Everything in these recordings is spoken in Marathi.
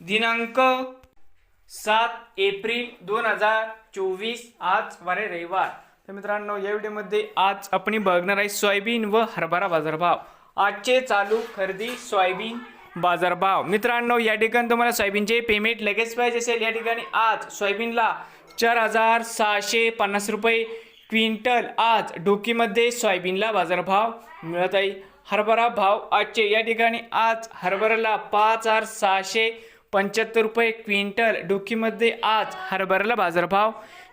दिनांक सात एप्रिल दोन हजार चोवीस आज वारे रविवार. तर मित्रांनो या व्हिडिओमध्ये आज आपण बघणार आहे सोयाबीन व हरभरा बाजारभाव. आजचे चालू खरेदी सोयाबीन बाजारभाव. मित्रांनो या ठिकाणी तुम्हाला सोयाबीनचे पेमेंट लगेच पाहिजे असेल. या ठिकाणी आज सोयाबीनला चार हजार सहाशे पन्नास रुपये क्विंटल आज डोकीमध्ये सोयाबीनला बाजारभाव मिळत आहे. हरभरा भाव आजचे. या ठिकाणी आज हरभऱ्याला पाच हजार सहाशे पंच्याहत्तर रुपये क्विंटल डोकीमध्ये आज हरभऱ्याला बाजारभाव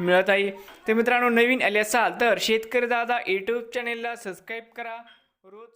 मिळत आहे. तर मित्रांनो नवीन आले असाल तर शेतकरी दादा यूट्यूब चॅनेलला सबस्क्राईब करा. रोज